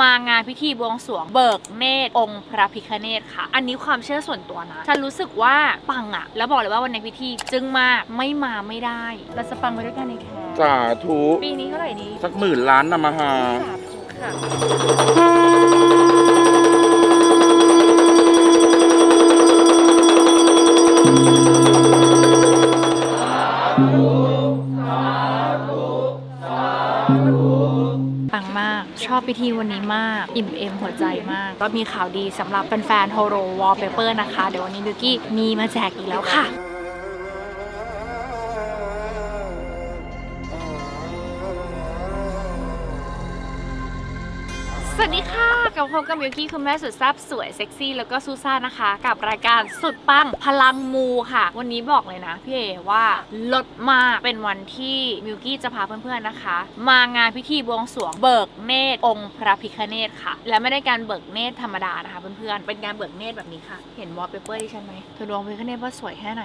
มางานพิธีบวงสรวงเบิกเนตรองค์พระพิคเนตค่ะ อันนี้ความเชื่อส่วนตัวนะฉันรู้สึกว่าปังอะแล้วบอกเลยว่าวันในพิธีจึงมากไม่มาไม่ได้เราจะปังไปด้วยกันในแคร์สาธุปีนี้เท่าไหร่ดีสักหมื่นล้านนะมาหา สาธุค่ะ พิธีวันนี้มากอิ่มเอมหัวใจมาก ก็มีข่าวดีสำหรับแฟนๆโฮโรวอลเปเปอร์นะคะ เดี๋ยววันนี้บิวกี้มีมาแจกอีกแล้วค่ะ สวัสดีค่ะกับพบกับมิวกี้คุณแม่สุดแซ่บสวยเซ็กซี่แล้วก็ซูซ่านะคะ กับรายการสุดปังพลังมูค่ะ วันนี้บอกเลยนะพี่เอว่าลดมากเป็นวันที่มิวกี้จะพาเพื่อนๆนะคะ มางานพิธีบวงสรวงเบิกเนตรองค์พระพิคเนตค่ะ และไม่ได้การเบิกเนตรธรรมดานะคะเพื่อนๆเป็นการเบิกเนตรแบบนี้ค่ะ เห็นวอลเปเปอร์ที่ฉันไหมเธอดวงพระพิคเนตว่าสวยแค่ไหน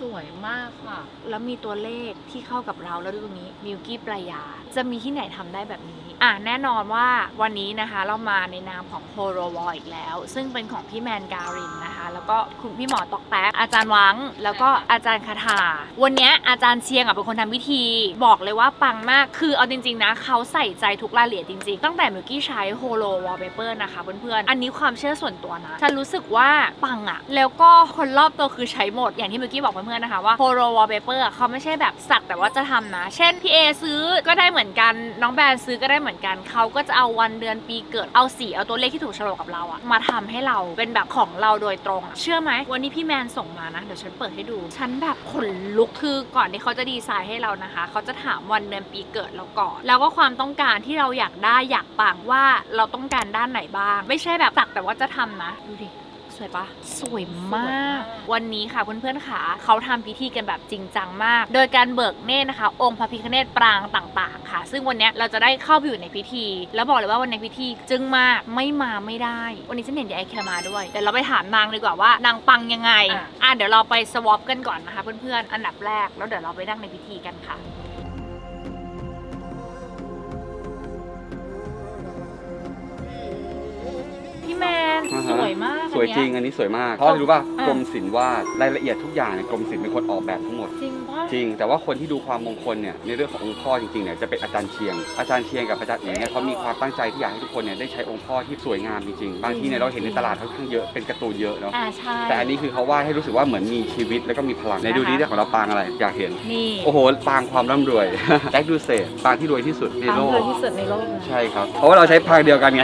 สวยมากค่ะ แล้วมีตัวเลขที่เข้ากับเราแล้วดูตรงนี้มิลกี้ปลายาจะมีที่ไหนทำได้แบบนี้อะแน่นอนว่าวันนี้นะคะเรามาในนามของโฮโรวออีกแล้ว ซึ่งเป็นของพี่แมนการินนะคะ แล้วก็คุณพี่หมอตอกแป๊กอาจารย์วัง แล้วก็อาจารย์คาถาวันเนี้ยอาจารย์เชียงอะเป็นคนทำพิธี บอกเลยว่าปังมากคือเอาจริงๆนะเขาใส่ใจทุกรายละเอียดจริงๆ ตั้งแต่มิลกี้ใช้โฮโลวอลเปเปอร์นะคะเพื่อนๆอันนี้ความเชื่อส่วนตัวนะฉันรู้สึกว่าปังอะแล้วก็คนรอบตัวคือใช้หมดอย่างที่มิลกี้บอกเพื่อนๆนะคะว่าโฮโลวอลเปเปอร์เขาไม่ใช่แบบสักแต่ว่าจะทำนะ เช่นพี่เอซื้อก็ได้เหมือนกันน้องแบรนด์ซื้อก็ได้เหมือนกัน เขาก็จะเอาวันเดือนปีเกิดเอาสีเอาตัวเลขที่ถูกฉลกกับเราอะมาทำให้เราเป็นแบบของเราโดยตรงเชื่อไหมวันนี้พี่แมนส่งมานะ เดี๋ยวฉันเปิดให้ดู ฉันแบบขนลุกคือก่อนที่เขาจะดีไซน์ให้เรานะคะ เขาจะถามวันเดือนปีเกิดเราก่อน แล้วก็ความต้องการที่เราอยากได้อยากปังว่าเราต้องการด้านไหนบ้าง ไม่ใช่แบบสักแต่ว่าจะทำนะ ดูดิ วยปะสวยมาก วันนี้ค่ะเพื่อนๆค่ะเขาทำพิธีกันแบบจริงจังมาก โดยการเบิกเนตรนะคะ องค์พระพิฆเนศปรางต่างๆ ค่ะ ซึ่งวันเนี้ยเราจะได้เข้าไปอยู่ในพิธี แล้วบอกเลยว่าวันในพิธีจึงมากไม่มาไม่ได้ วันนี้ฉันเห็นยายไอแคร์มาด้วยเดี๋ยวเราไปถามนางดีกว่าว่านางปังยังไงอะอะเดี๋ยวเราไปสวอปกันก่อนนะคะ เพื่อนๆอันดับแรกแล้วเดี๋ยวเราไปนั่งในพิธีกันค่ะ แมนอ่าฮะ สวยมากสวยจริงอันเนี้อันนี้สวยมากเพราะอะไรรู้ป่ะอะกรมศิลป์วาดรายละเอียดทุกอย่างเนี่ยกรมศิลป์เป็นคนออกแบบทั้งหมด จริงปะ จริง แต่ว่าคนที่ดูความมงคลเนี่ยในเรื่องขององค์พ่อจริงๆเนี่ยจะเป็นอาจารย์เชียง อาจารย์เชียงกับอาจารย์เอ๋เนี่ยเขามีความตั้งใจที่อยากให้ทุกคนเนี่ยได้ใช้องค์พ่อที่สวยงามจริงๆบางทีเนี่ยเราเห็นในตลาดค่อนข้างเยอะเป็นการ์ตูนเยอะเนาะอ่าใช่ แต่อันนี้คือเขาวาดให้รู้สึกว่าเหมือนมีชีวิตแล้วก็มีพลังในดูนี้เนี่ยของเราปางอะไรอยากเห็น นี่โอ้โหปางความร่ำรวย แจ็คดูเซตปางที่รวยที่สุดในปังโลเลกยที่สุดในโลกเลยใช่ครับ เพราะว่าเราใช้พางเดียวกันไง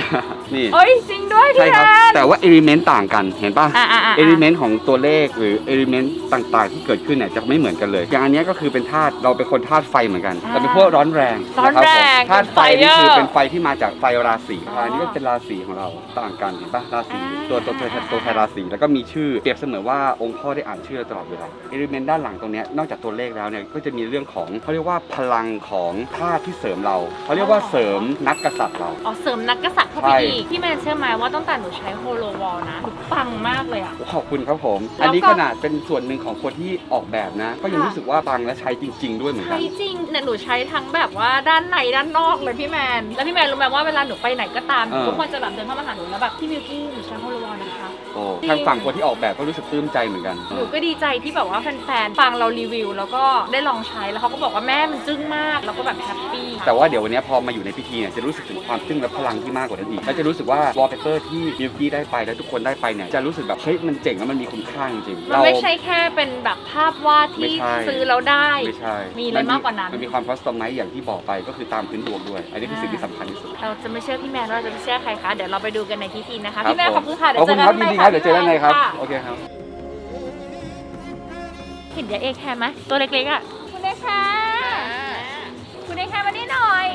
นี่เอ้ยจริงด้วยใช่พี่ครับ แอนแต่ว่าเอลิเมนต์ต่างกัน เห็นป่ะ อ่าอ่าอ่า เอลิเมนต์ของตัวเลขหรือเอลิเมนต์ต่างๆ ที่เกิดขึ้นเนี่ยจะไม่เหมือนกันเลย อย่างอันเนี้ยก็คือเป็นธาตุเราเป็นคนธาตุไฟเหมือนกันอ่าแต่เป็นพวกร้อนแรงร้อนนะคบแรงผมธาตุไฟนี่เป็นคือ fire เป็นไฟที่มาจากไฟราศีอ๋ออัอันนี้ก็เป็นราศีของเราต่างกันเห็นป่ะราศีอ่าตัวตัวตัวตัวแทนราศีแล้วก็มีชื่อเปรียบเสมือนว่าองค์พ่อได้อ่านชื่อเราตลอดเวลาเอลิเมนต์ด้านหลังตรงเนี้ยนอกจากตัวเลขแล้วเนี่ยก็จะมีเรื่องของเขาเรียกว่าพลังของธาตุที่เสริมเราเขาเรียกว่าเสริมนักกษัตริย์เรา อ๋อเสริมนักกษัตริย์เข้าไปใช่ อีกพี่แมนเชื่อไหมว่าตั้งแต่หนูใช้โฮโลวอลนะหนูปังมากเลยอะ ขอบคุณครับผมแล้วก็อันนี้ขนาดเป็นส่วนหนึ่งของคนที่ออกแบบนะ ก็ยังค่ะรู้สึกว่าฟังและใช้จริง ๆ ด้วยเหมือนกัใช้น จริงเนี่ยหนูใช้ทั้งแบบว่าด้านในด้านนอกเลยพี่แมน แล้วพี่แมนรู้ไหมว่าเวลาหนูไปไหนก็ตามเออ ทุกคนจะแบบเดินเข้ามาหาหนูแล้วแบบพี่มิวกี้หนูใช้โฮโลวอลนะคะ โอ้จริงทางฝั่งคนที่ออกแบบก็รู้สึกปลื้มใจเหมือนกัน หนูก็ดีใจที่แบบว่าแฟนๆ ฟังเรารีวิว แล้วก็ได้ลองใช้แล้วเขาก็บอกว่าแม่มันจึ้งมาก แล้วก็แบบแฮปปี้ แต่ว่าเดี๋ยววันนี้พอมาอยู่ในพิธีเนี่ยจะรู้สึกถึงความซึ้งและพลังที่มากกว่านั้นอีกแล้วจะรู้สึกว่าวอลเปเปอร์ที่มิวกี้ได้ไปและทุกคนได้ไปเนี่ยจะรู้สึกแบบเฮ้ยมันเจ๋งแล้วมันมีคุณค่าจริงๆมันไม่ใช่แค่เป็นแบบภาพวาดไม่ที่ใช่ ซื้อแล้วได้ ไม่ใช่มีอะไรมากกว่านั้น มันมีความคอสตอมไมซ์อย่างที่บอกไปก็คือตามพื้นดวงด้วย อันนี้คือสิ่งที่สำคัญที่สุดเราจะไม่เชื่อพี่แมนเราจะไม่เชื่อใครคะเดี๋ยวเราไปดูกันในพิธีนะคะครับพี่แมนผมขอบคุณค่ะเดี๋ยขอวบเจคุอณกันครับยินดีครับเดี๋ยวเจอกันในครับค่ะโอเคครับเห็นยาเอแคร์ไหมตัวเล็กๆอะคุณเอแคร์คุณเอแคร์มานี่หน่อย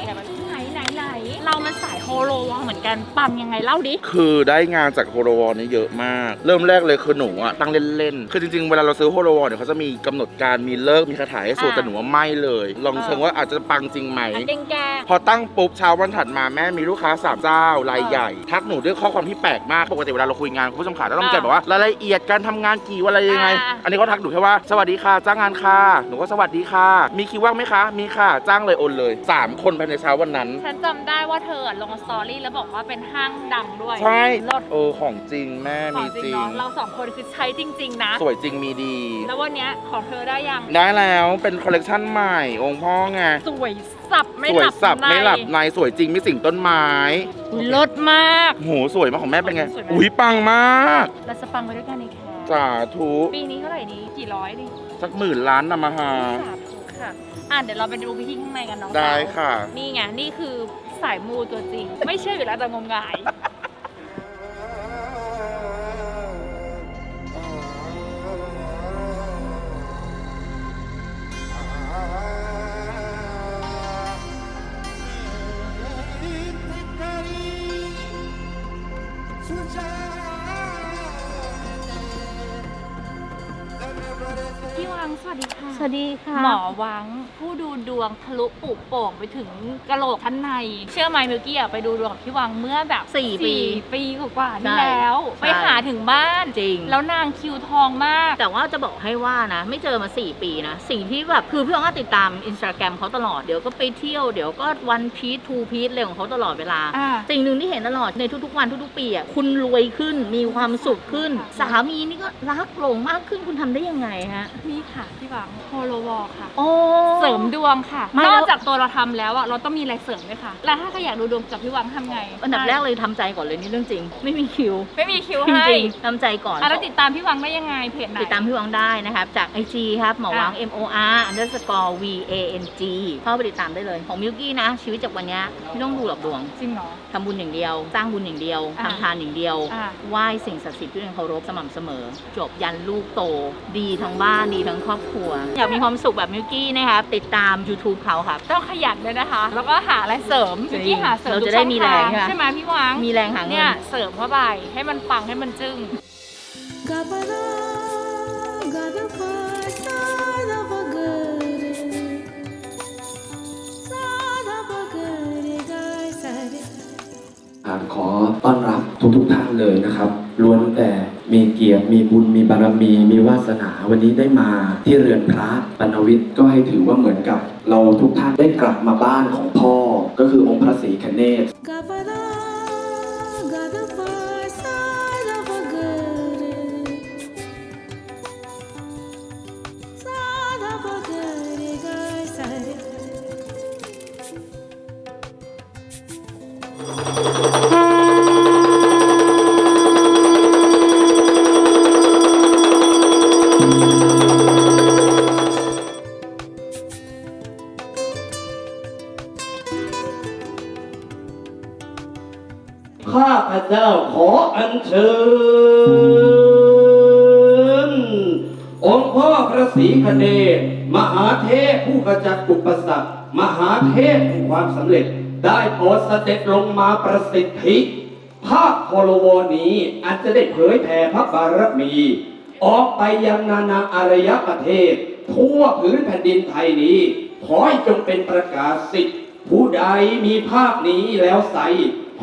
ไหนไหนไหนเรามันสาย โฮโลวอลเหมือนกันปั๊มยังไงเล่าดิ คือได้งานจากโฮโลวอลนี่เยอะมาก เริ่มแรกเลยคือหนูอะตั้งเล่นๆ คือจริงๆ เวลาเราซื้อโฮโลวอลเนี่ยเขาจะมีกำหนดการมีเลิกมีคาถาให้สวดอ่า แต่หนูว่าไม่เลย ลองเออเชิงว่าอาจจะปังจริงไหม อันเด้งแกง พอตั้งปุ๊บเช้าวันถัดมาแม่มีลูกค้าสามเจ้ารายใหญ่ ทักหนูด้วยข้อความที่แปลกมากปกติเวลาเราคุยงานคุณผู้ชมขาจะต้องมีการบอกว่ารายละเอียดการทำงานกี่วันอะไรยังไง อ่า อันนี้เขาทักหนูแค่ว่าสวัสดีค่ะ จ้างงานค่ะหนูก็สวัสดีค่ะ มีคิวว่างไหมคะ มีค่ะจ้างเลยโอนเลยสามคนภายในเช้าวันนั้น ฉันจำได้ว่าเธออะลงสสตอรี่แล้วบอกว่าเป็นห้างดังด้วยใช่รถเออของจริงแม่ขอมีงจจริริงง เนาะเราสองคนคือใช้จริง ๆ นะ สวยจริงมีดี แล้ววันเนี้ยของเธอได้ยัง ได้แล้วเป็นคอลเลกชันใหม่องค์พ่อไง สวยสับไม่สหวยลับสับในไม่หลับในสวยจริงไม่สิงต้นไม้อุ๊ยรถมาก โหสวยมากของแม่เป็นไง สวยไหม อุ้ยปังมากเราจะฟังไปด้วยกันในแคร์สาธุปีนี้เท่าไหร่นี้กี่ร้อยดิสักหมื่นล้านนำมาหาสาธุค่ะ อะเดี๋ยวเราไปดูวิธีข้างในกันน้องได้สาวค่ะ นี่ไง นี่คือ สายมูตัวจริง ไม่เชื่ออยู่แล้วแต่งมงาย พี่วังสวัสดีค่ะ สวัสดีค่ะ หมอวังผู้ ดูดวงทะลุปุโป่งไปถึงกะโหลกชั้นใน เชื่อไหมมิวกี้อะไปดูดวงกับพี่วังเมื่อแบบสี่ปีปีกว่าๆนี่ใช่แล้วใช่ไปหาถึงบ้านจริง แล้วนางคิวทองมาก แต่ว่าจะบอกให้ว่านะ ไม่เจอมา 4 ปีนะ สิ่งที่แบบคือพี่อ้อติดตามอินสตาแกรมเขาตลอดเดี๋ยวก็ไปเที่ยวเดี๋ยวก็วันพีททูพีทอะไรของเขาตลอดเวลา อ่า สิ่งหนึ่งที่เห็นตลอดในทุกๆวันทุกๆปีอะคุณรวยขึ้นมีความสุขขึ้น สามีนี่ก็รักหลงมากขึ้นคุณทำได้ยังไงฮะนี่ค่ะพี่วังโฮโลวอลค่ะ โอ้ เสริมดวงค่ะไม่นแล้ว อกจากตัวเราทำแล้วอะเราต้องมีอะไรเสริมด้วยค่ะ แล้วถ้าใครอยากดูดวงกับพี่วังทำไงอันดับแรกเลยทำใจก่อนเลยนี่เรื่องจริง ไม่มีคิวไม่มีคิวจให้ริงๆทำใจก่อน อะแล้วติดตามพี่วังได้ยังไงเพจไหน ติดตามพี่หวังได้นะครับ จาก IG ครับหมอหวังอะ M O R underscore V A N G เข้าไปติดตามได้เลย ของมิวกี้นะ ชีวิตจากวันเนี้ยไม่ต้องดูหรอกดวงจริงเหรอ ทำบุญอย่างเดียว สร้างบุญอย่างเดียวอะทำทานอย่างเดียวอะ ไหว้สิ่งศักดิ์สิทธิ์ที่ตัวเองเคารพสม่ำเสมอ จบยันลูกโต ดีทั้งบ้านดีทั้งครอบครัว อยากมีความสุขแบบมิวกี้นะครับติดตาม YouTube เขาครับต้องขยันด้วยนะคะ แล้วก็หาอะไรเสริมจริงที่หาเสริมเราทุกจะได้ช่องมีแรงทางค่ะใช่ไหมพี่วังมีแรงหาเงิเนี่ยนเสริมเข้าไปให้มันปังให้มันจึ้ง Gabana, ครับ ขอต้อนรับทุกทุกท่านเลยนะครับ ล้วนแต่มีเกียรติมีบุญมีบารมี มีวาสนาวันนี้ได้มาที่เรือนพระปรณวิทย์ก็ให้ถือว่าเหมือนกับ เราทุกท่านได้กลับมาบ้านของพ่อก็คือองค์พระศรีคเนศ ข้าพเจ้าขออัญเชิญ องค์พ่อพระศรีคเนศมหาเทพผู้กระจัดอุปสรรคมหาเทพแห่งความสำเร็จ ได้โปรดเสด็จลงมาประสิทธิภาพโคโลโวนี้อาจจะได้เผยแผ่พระบารมี ออกไปยังนานาอารยประเทศ ทั่วพื้นแผ่นดินไทยนี้ ขอให้จงเป็นประกาศสิทธิ์ผู้ใดมีภาพนี้แล้วใส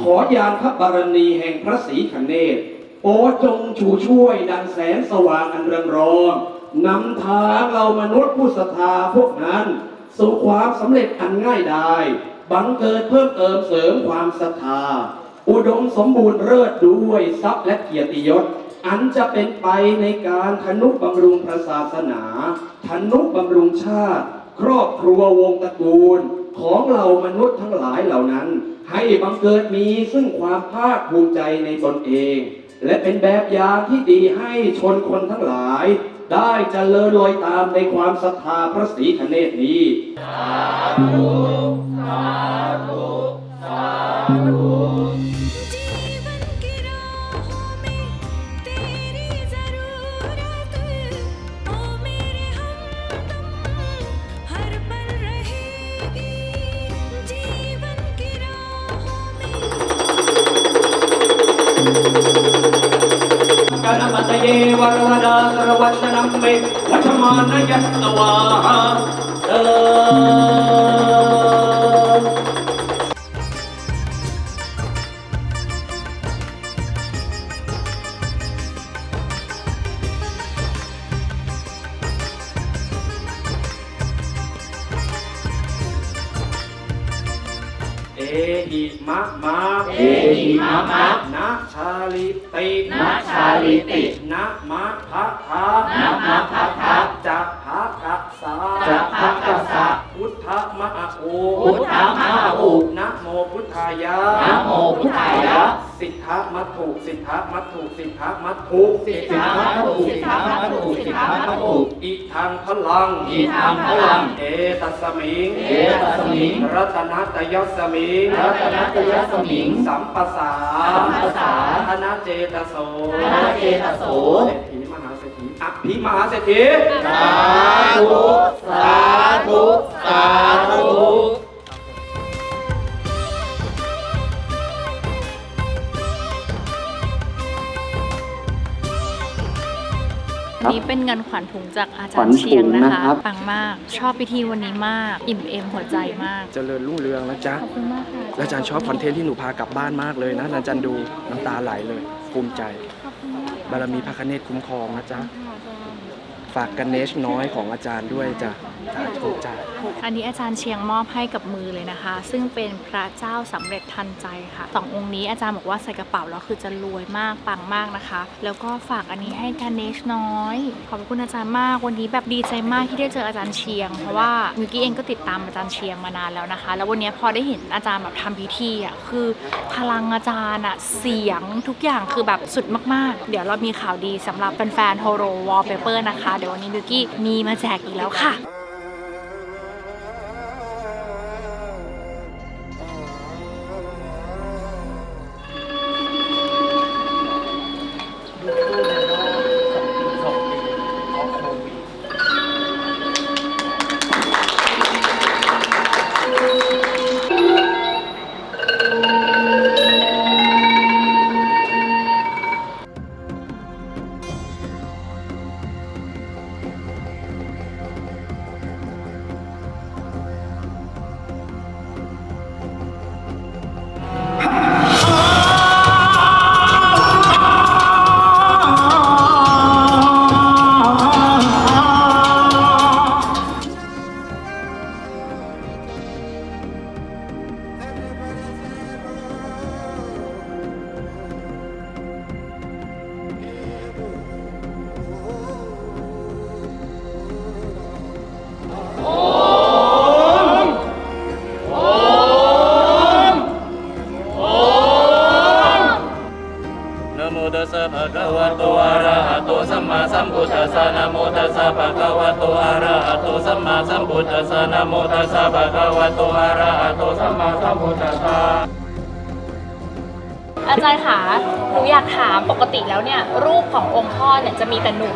ขอยานพระบารมีแห่งพระศรีคเนศโปรดจงชูช่วยดังแสงสว่างอันเรืองรองนำทางเรามนุษย์ผู้ศรัทธาพวกนั้น สู่ความสำเร็จอันง่ายดายบังเกิดเพิ่มเติมเสริมความศรัทธา อุดมสมบูรณ์เลิศด้วยทรัพย์และเกียรติยศ อันจะเป็นไปในการทนุบำรุงพระศาสนาทนุบำรุงชาติ ครอบครัววงตระกูล ของเรามนุษย์ทั้งหลายเหล่านั้น ให้บังเกิดมีซึ่งความภาคภูมิใจในตนเอง และเป็นแบบอย่างที่ดีให้ชนคนทั้งหลาย ได้เจริญรอยตามในความศรัทธาพระศรีธเนศนี้ สาธุ สาธุ สาธุ นปต มะมะเอหิมะมะนะชาลิตินะชาลิตินะมะพะทะนะมะพะทะจะพะกัสสะจะพะกัสสะพุทธมะอะโอพุทธมะอะโอนะโมพุทธายะนะโมพุทธายะ สิทธะมัตถุสิทธะมัตถุสิทธะมัตถุสิทธะมัตถุสิทธะมัตถุสิทธะมัตถุอิทังพลังอิทังพลัง เอตัสมิงเอตัสมิง รัตนัตยัสสมิงรัตนัตยัสสมิง สัมปสาสัมปสาธนเจตโสธนเจตโสเศรษฐีมหาเศรษฐีอภิมหาเศรษฐีสาธุสาธุสาธุ นนี้เป็นเงินขวัญถุงจากอาจาขวัรญย์เชียงถุงนะนะคะครับปังมาก ชอบพิธีวันนี้มาก อิ่มเอมหัวใจมาก เจริญรุ่งเรืองนะจ๊ะขอบคุณมากค่ะและอาจารย์ชอบคอนเทนต์ที่หนูพากลับบ้านมากเลยนะอาจารย์ดูน้ำตาไหลเลยภูมิใจ บารมีพระคเนศคุ้มครองนะจ๊ะฝากกันเนชน้อยของอาจารย์ด้วยจ้ะ สาธุจ้ะอันนี้อาจารย์เชียงมอบให้กับมือเลยนะคะ ซึ่งเป็นพระเจ้าสำเร็จทันใจค่ะสององค์นี้อาจารย์บอกว่าใส่กระเป๋าแล้วคือจะรวยมากปังมากนะคะ แล้วก็ฝากอันนี้ให้การเนชน้อย ขอบคุณอาจารย์มากวันนี้แบบดีใจมากที่ได้เจออาจารย์เชียง เพราะว่ามิวกี้เองก็ติดตามอาจารย์เชียงมานานแล้วนะคะ แล้ววันนี้พอได้เห็นอาจารย์แบบทำพิธีอะคือพลังอาจารย์อะเสียงทุกอย่างคือแบบสุดมากๆ เดี๋ยวเรามีข่าวดีสำหรับแฟนๆโฮโรวอลเปเปอร์นะคะ เดี๋ยววันนี้มิวกี้มีมาแจกอีกแล้วค่ะ ติแล้วเนี่ยรูปขององค์พ่อเนี่ยจะมีแต่หนู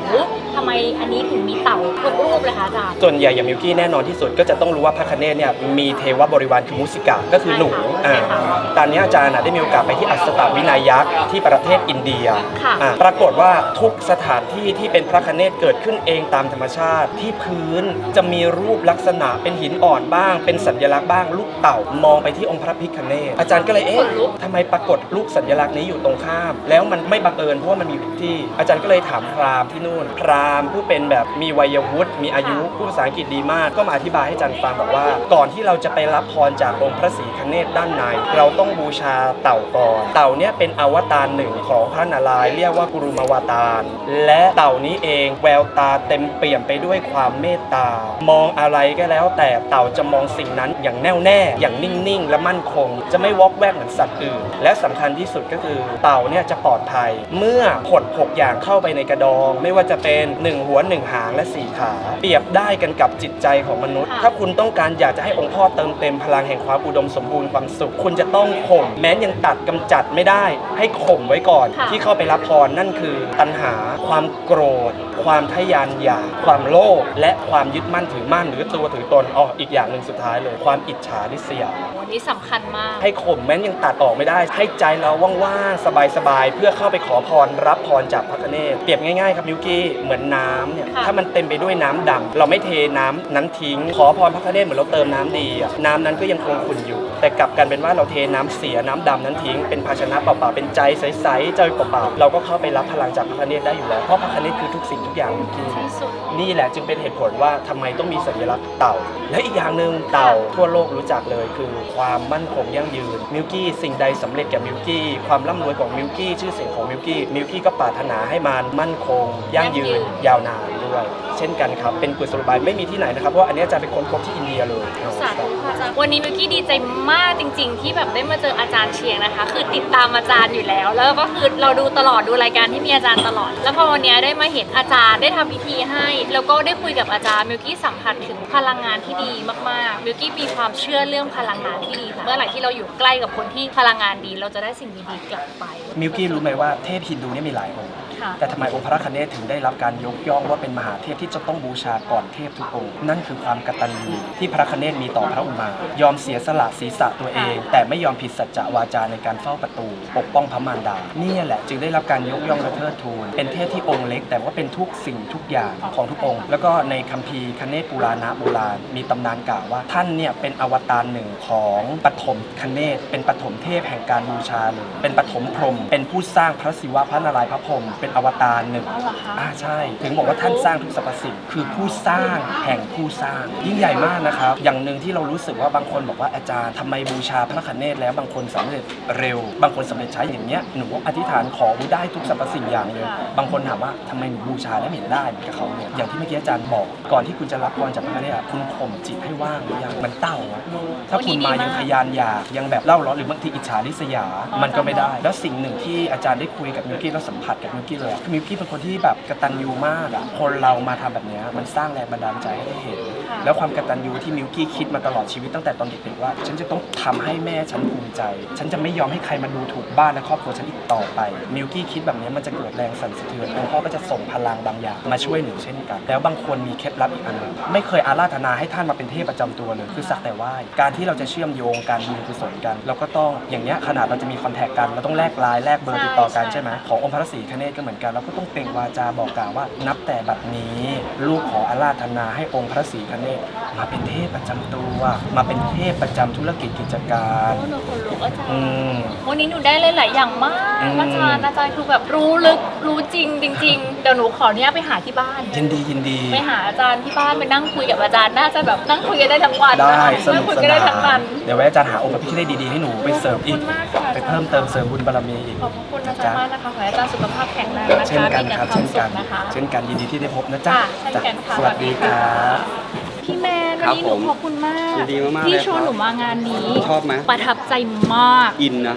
ทำไมอันนี้ถึงมีเต่าทุกรูปเลยคะอาจารย์ ส่วนใหญ่อย่างมิวกี้แน่นอนที่สุดก็จะต้องรู้ว่าพระคเนศเนี่ยมีเทวบริวารคือมุสิกาก็คือหนู ใช่ อ่าค่ะตอนนี้อาจารย์น่ะได้มีโอกาสไปที่อัสตวินายักษ์ที่ประเทศอินเดียค่ะ อ่าปรากฏว่าทุกสถานที่ที่เป็นพระคเนศเกิดขึ้นเองตามธรรมชาติ ที่พื้นจะมีรูปลักษณะเป็นหินอ่อนบ้าง เป็นสัญลักษณ์บ้างลูกเต่ามองไปที่องค์พระพิคเนศอาจารย์ก็เลยเอ๊ะทำไมปรากฏรูปสัญลักษณ์นี้อยู่ตรงข้าม แล้วมันไม่บังเอิญเพราะว่ามันมีทุกที่ อาจารย์ก็เลยถามพราหมณ์ที่นู่น พราหมณ์ผู้เป็นแบบมีวัยวุฒิมีอายุผู้ภาษาอังกฤษดีมาก ก็มาอธิบายให้อาจารย์ฟังบอกว่า ก่อนที่เราจะไปรับพรจากองค์พระศรีคเนศด้านในเราต้องบูชาเต่าก่อน เต่าเนี่ยเป็นอวตารหนึ่งของพระนารายณ์เรียกว่ากุรุมาวตารและเต่านี้เองแววตาเต็มเปี่ยมไปด้วยความเมตตามองอะไรก็แล้ว แต่เต่าจะมองสิ่งนั้นอย่างแน่วแน่ อย่างนิ่งๆ และมั่นคง จะไม่วอกแวกเหมือนสัตว์อื่น และสำคัญที่สุดก็คือเต่าเนี่ยจะปลอดภัย เมื่อผดหกอย่างเข้าไปในกระดอง ไม่ว่าจะเป็นหนึ่งหัวหนึ่งหางและสี่ขาเปรียบได้กันกับจิตใจของมนุษย์ ถ้าคุณต้องการอยากจะให้องค์พ่อเติมเต็มพลังแห่งความอุดมสมบูรณ์ความสุขคุณจะต้องข่มแม้ยังตัดกำจัดไม่ได้ ให้ข่มไว้ก่อนค่ะที่เข้าไปรับพรนั่นคือ ตัณหา ความโกรธ ความทะยานอยากความโลภและความยึดมั่นถือมั่นหรือตัวถือตนอ๋ออีกอย่างหนึ่งสุดท้ายเลย ความอิจฉาริษยาวันนี้สำคัญมาก ให้ข่มแม้นยังตัดออกไม่ได้ ให้ใจเราว่างๆสบายๆเพื่อเข้าไปขอพรรับพรจากพระคเนศเปรียบง่ายๆครับมิวกี้เหมือนน้ำเนี่ยค่ะถ้ามันเต็มไปด้วยน้ำดำเราไม่เทน้ำนั้นทิ้ง ขอพรพระคเนศเหมือนเราเติมน้ำดีอะน้ำนั้นก็ยังคงขุ่นอยู่ แต่กลับกันเป็นว่าเราเทน้ำเสียน้ำดำนั้นทิ้งเป็นภาชนะเปล่าๆเป็นใจใสๆใจเปล่าๆเราก็เข้าไปรับพลังจากพระคเนศได้อยู่แล้วเพราะพระคเนศคือทุกสิ่งทุกอย่างมิวกี้ที่สุดนี่แหละจึงเป็นเหตุผลว่าทำไมต้องมีสัญลักษณ์เต่า และอีกอย่างหนึ่งเต่าทั่วโลกรู้จักเลยคือความมั่นคงยั่งยืนมิลกี้สิ่งใดสำเร็จแก่มิลกี้ความร่ำรวยของมิลกี้ชื่อเสียงของมิลกี้มิลกี้ก็ปรารถนาให้มันมั่นคงยั่งยืนยาวนานด้วยเช่นกันครับ เป็นกุศโลบายไม่มีที่ไหนนะครับ เพราะว่าอันนี้อาจารย์เป็นคนพบที่อินเดียเลยสาธุค่ะอาจารย์วันนี้มิวกี้ดีใจมากจริง ๆ ที่แบบได้มาเจออาจารย์เชียงนะคะ คือติดตามอาจารย์อยู่แล้ว แล้วก็คือเราดูตลอดดูรายการที่มีอาจารย์ตลอด แล้วพอวันนี้ได้มาเห็นอาจารย์ได้ทำพิธีให้ แล้วก็ได้คุยกับอาจารย์มิวกี้สัมผัสถึงพลังงานที่ดีมากๆมิวกี้มีความเชื่อเรื่องพลังงานที่ดีค่ะเมื่อไหร่ที่เราอยู่ใกล้กับคนที่พลังงานดี เราจะได้สิ่งดีๆกลับไปมิลกี้รู้ไหมว่าเทพฮินดูเนี่ยมีหลายองค์ค่ะ แต่ทำไมองค์พระคเนศถึงได้รับการยกย่องว่าเป็นมหาเทพที่จะต้องบูชาก่อนเทพทุกองค์นั่นคือความกตัญญูที่พระคเนศมีต่อพระอุมา ยอมเสียสละศีรษะตัวเอง แต่ไม่ยอมผิดสัจจวาจาในการเฝ้าประตู ปกป้องพระมารดานี่แหละจึงได้รับการยกย่องและเทิดทูนเป็นเทพที่องค์เล็ก แต่ว่าเป็นทุกสิ่งทุกอย่างของทุกองค์ แล้วก็ในคัมภีร์คเนศปุราณะโบราณมีตำนานกล่าวว่าท่านเนี่ยเป็นอวตารหนึ่งของปฐมคเนศเป็นปฐมเทพแห่งการบูชาเลยเป็นปฐมพรหมเป็นผู้สร้างพระศิวะพระนารายณ์พระพรหมเป็นอวตารหนึ่งอ๋อเหรอคะ อ่าใช่ ถึงบอกว่าท่านสร้างทุกสรรพสิ่งคือผู้สร้างแห่งผู้สร้าง ยิ่งใหญ่มากนะครับ อย่างหนึ่งที่เรารู้สึกว่าบางคนบอกว่าอาจารย์ทำไมบูชาพระคเนศแล้วบางคนสำเร็จเร็ว บางคนสำเร็จช้าอย่างเนี้ยหนูอธิษฐานขอได้ทุกสรรพสิ่งอย่างเลยบางคนถามว่าทำไมหนูบูชาแล้วไม่เห็นได้เหมือนกับเขาเนี่ยอย่างที่เมื่อกี้อาจารย์บอกก่อนที่คุณจะรับพรจากพระคเนศอะคุณข่มจิตให้ว่างหรือยังมันเต้าอะถ้าคุณมายังทะยานอยากยังแบบเล่าร้อนหรือบางทีอิจฉาริษยามันก็ไม่ได้ แล้วสิ่งหนึ่งที่อาจารย์ได้คุยกับมิวกี้แล้วสัมผัสกับมิวกี้เลยอะคือมิวกี้เป็นคนที่แบบกระตันยูมากอะคนเรามาทำแบบเนี้ยมันสร้างแรงบันดาลใจให้ได้เห็น แล้วความกตัญญูที่มิวกี้คิดมาตลอดชีวิตตั้งแต่ตอนเด็กๆว่า ฉันจะต้องทำให้แม่ฉันภูมิใจ ฉันจะไม่ยอมให้ใครมาดูถูกบ้านและครอบครัวฉันอีกต่อไปมิวกี้คิดแบบนี้มันจะเกิดแรงสั่นสะเทือนองค์พ่อก็จะส่งพลังบางอย่างมาช่วยหนูเช่นกัน แล้วบางคนมีเคล็ดลับอีกอันหนึ่งไม่เคยอาราธนาให้ท่านมาเป็นเทพประจำตัวเลยคือสักแต่ไหว้การที่เราจะเชื่อมโยงการบุญกุศลกันเราก็ต้องอย่างเงี้ยขนาดเราจะมีคอนแทคกันเราต้องแลกไลน์แลกเบอร์ติดต่อกันใช่ใช่ไหมขององค์พระศรีคเนศก็เหมือนกันเราก็ต้องเปล่งวาจาบอกกล่าวว่า นับแต่บัดนี้ลูกขออาราธนาให้องค์พระศรีคเนศมาเป็นเทพประจำตัว มาเป็นเทพประจำธุรกิจกิจการโอ้หนูคนลุกอาจารอืย์ ม วันนี้หนูได้หลายๆอย่างมากอืม อาจารย์อาจารย์คือแบบรู้ลึกรู้จริงจริงๆเดี๋ยวหนูขออนุญาตไปหาที่บ้าน ยินดียินดี ไปหาอาจารย์ที่บ้านไปนั่งคุยกับอาจารย์น่าจะแบบนั่งคุยกันได้ทั้งวันได้นะคะสนุนั่กงคุยสกันนาได้ทั้งวัน นเดี๋ยวไว้อาจารย์หาองค์พระพิฆเนศดีๆให้หนูไปเสริมอีก ขอบคุณมากค่ะ ไปเพิ่มเติมเสริมบุญบารมีอีกขอบพระคุณอาจารย์มากนะคะขอให้อาจารย์สุขภาพแข็งแรงนะคะเช่นกันมีแต่ครับ ความเช่นสุกัขน นะคะ เช่นกันยินดีที่ได้พบนะจ๊ะค่ะเช่นกันค่ะสวัสดีครับ พี่แมนครั วันบนี้หนูผมขอบคุณมากยินดีมากๆที่เลยชวนครับหนูมางานนี้ชอบไหม ประทับใจมากอินนะ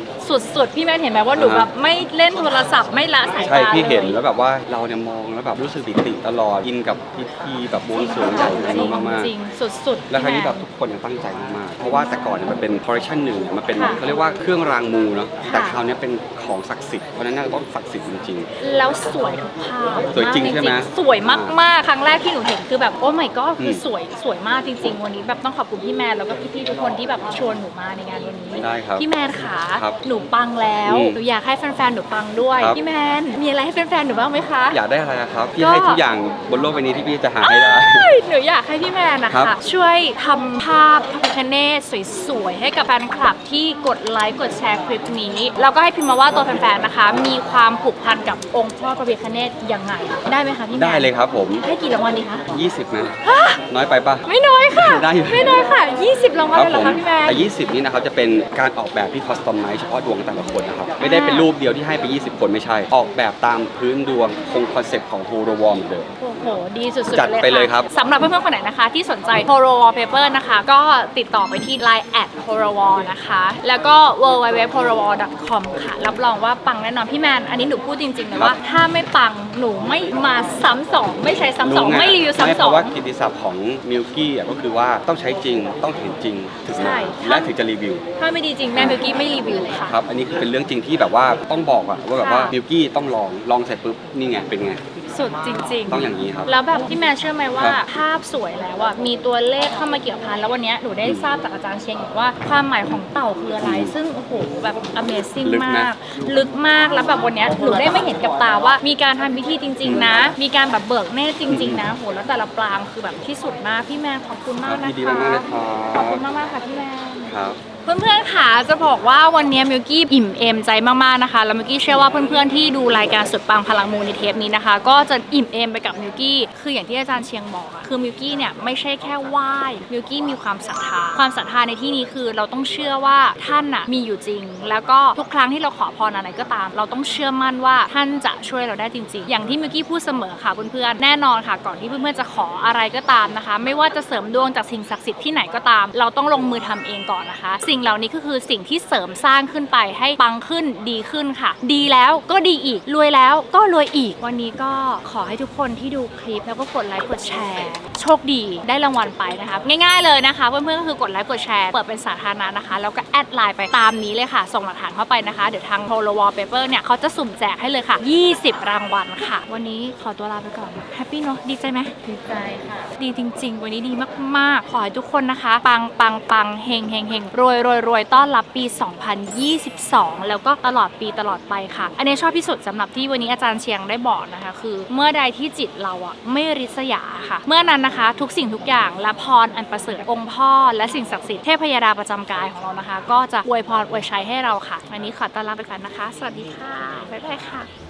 สุดๆพี่แมนเห็นไหมว่าหนูอ่าฮะ แบบไม่เล่นโทรศัพท์ไม่ละสายใช่ตาพี่เห็นลยแล้วแบบว่าเราเนี่ยมองแล้วแบบรู้สึกปิติตลอดอินกับพิธีแบบบวงสรวงใหญ่ของนี้มากจริงๆสุดๆๆแล้วครั้งนี้พี่แบมบทุกคนยังตั้งใจมากๆเพราะว่าแต่ก่อนเนี่ยมันเป็นคอร์เรคชันหนึ่งเนี่ยมันเป็นค่ะเขาเรียกว่าเครื่องรางมูเนาะแต่ค่ะ คราวเนี้ยเป็นของศักดิ์สิทธิ์เพราะฉะนั้นน่าจะต้องศักดิ์สิทธิ์จริง แล้วสวยทุกภาพสวยจริงใช่ไหมสวยมากๆ ครั้งแรกที่หนูเห็นคือแบบโอ้ my god คืออมสวยสวยมากจริง ๆ วันนี้แบบต้องขอบคุณพี่แมนแล้วก็พี่ๆทุกคนที่แบบชวนหนูมาในงานวันนี้ได้ครับพี่แมนขาครับหนูปังแล้วอืมหนูอยากให้แฟนๆหนูปังด้วยครับ พี่แมนมีอะไรให้แฟนๆหนูบ้างไหมคะ อยากได้อะไรอะครับพี่ก็ ให้ทุกอย่างบนโลกใบนี้ที่พี่จะหาให้ได้หนูอยากให้พี่แมนนะครัคะบ ช่วยทำภาพพระพิคเนศสวยๆ ให้กับแฟนคลับที่กดไลค์กดแชร์คลิปนี้ แล้วก็ให้พิมพ์มาว่าตัวแฟนๆนะคะ มีความผูกพันกับองค์พ่อพระพิคเนศยังไงได้ไหมคะพี่แมนได้เลยครับผม ให้กี่รางวัลดีคะ 20 นะ น้อยไปปะไม่น้อยค่ะ ได้อยู่ ไม่น้อยค่ะ 20รางวัลครัเลยเหรอผมคะพี่แมน แต่ 20 นี้นะครับจะเป็นการออกแบบที่คอสตอมไมเฉพาะดวงแต่ละคนนะครับ ไม่ได้เป็นรูปเดียวที่ให้ไป 20 คนไม่ใช่ ออกแบบตามพื้นดวงคงคอนเซ็ปต์ของโฮโรวอมเดิม โอ้โห ดีสุดๆจัดไปเลยครับ สำหรับเพื่อนๆ คนไหนนะคะ ที่สนใจ Horo Wallpaper นะคะ ก็ติดต่อไปที่ Line at Horo Wall นะคะ แล้วก็ www.horowall.com ค่ะ รับรองว่าปังแน่นอนพี่แมน อันนี้หนูพูดจริงๆเลยว่า ถ้าไม่ปังหนูไม่มาซ้ำสองไม่ใช้ซ้ำสองไงไม่รีวิวไม่ซ้ำเพสอง ราะว่ากิตติศัพท์ของมิลกี้ก็คือว่าต้องใช้จริงต้องเห็นจริงถึงใช่มาและถึงจะรีวิวถ้าไม่ดีจริงแม่เบลกี้ไม่รีวิวค่ะ ครับ อันนี้คือเป็นเรื่องจริงที่แบบว่าต้องบอกอะว่าแบบว่าค่ะมิลกี้ต้องลองลองเสร็จปุ๊บนี่ไงเป็นไง สุดจริงๆต้องอย่างนี้ครับ แล้วแบบพี่แมนเชื่อไหมว่า ครับภาพสวยแล้วอะมีตัวเลขเข้ามาเกี่ยวพันแล้ววันเนี้ยหนูได้ทราบจากอาจารย์เชียงอีกว่าความหมายของเต่าคืออะไร ซึ่งโอ้โหแบบ Amazing ลึกนะ มาก ลึกมากแล้วแบบวันเนี้ยหนูได้ไม่เห็นกับตาว่า มีการทำพิธีจริง ๆ นะ มีการแบบเบิกเนตรจริง ๆ นะโหแล้วแต่ละปรางคือแบบที่สุดมากพี่แมนขอบคุณคมารักบนะยินดีคะมากๆเลยครัขอบบคุณมากๆค่ะพี่แมนครับ เพื่อนๆ ค่ะจะบอกว่าวันนี้มิวกี้อิ่มเอมใจมากๆ นะคะ แล้วมิวกี้เชื่อว่าเพื่อนๆ ที่ดูรายการสุดปังพลังมูลในเทปนี้นะคะ ก็จะอิ่มเอมไปกับมิวกี้ คืออย่างที่อาจารย์เชียงบอกอะคือมิวกี้เนี่ยไม่ใช่แค่ไหว้มิวกี้มีความศรัทธา ความศรัทธาในที่นี้คือเราต้องเชื่อว่าท่านน่ะมีอยู่จริง แล้วก็ทุกครั้งที่เราขอพรอะไรก็ตาม เราต้องเชื่อมั่นว่าท่านจะช่วยเราได้จริง ๆ อย่างที่มิวกี้พูดเสมอค่ะเพื่อนๆ แน่นอนค่ะ ก่อนที่เพื่อนๆ จะขออะไรก็ตามนะคะ ไม่ว่าจะเสริมดวงจากสิ่งศักดิ์สิทธิ์ที่ไหนก็ตาม เราต้องลงมือทำเองก่อนนะคะ สิ่งเหล่านี้ก็คือสิ่งที่เสริมสร้างขึ้นไปให้ปังขึ้นดีขึ้นค่ะ ดีแล้วก็ดีอีกรวยแล้วก็รวยอีก วันนี้ก็ขอให้ทุกคนที่ดูคลิปแล้วก็กดไลค์กดแชร์โชคดีได้รางวัลไปนะคะง่ายๆเลยนะคะเพื่อนๆก็คือกดไลค์กดแชร์เปิดเป็นสาธารณะนะคะแล้วก็แอดไลน์ไปตามนี้เลยค่ะ ส่งหลักฐานเข้าไปนะคะเดี๋ยวทางโ o โลวอลเปเปอร์เนี่ยเขาจะสุ่มแจกให้เลยค่ะ 20 รางวัลค่ะ วันนี้ขอตัวลาไปก่อนแฮปปี้เนาะดีใจไหมดีใจค่ะ ดีจริง ๆ วันนี้ดีมากๆ ขอให้ทุกคนนะคะ ปังปังปังเฮงเฮงเฮงรวยรวยรวยต้อนรับปี 2022 แล้วก็ตลอดปีตลอดไปค่ะ อันนี้ชอบที่สุดสำหรับที่วันนี้อาจารย์เชียงได้บอกนะคะ คือ เมื่อใดที่จิตเราอะไม่ริษยาค่ะ เมื่อนั้นนะคะ ทุกสิ่งทุกอย่างและพรอันประเสริฐองค์พ่อ และสิ่งศักดิ์สิทธิ์เทพยดาประจำกายของเรานะคะ ก็จะอวยพรอวยชัยให้เราค่ะวันนี้ขอต้อนรับไปก่อนนะคะ สวัสดีค่ะบ๊ายบายค่ะ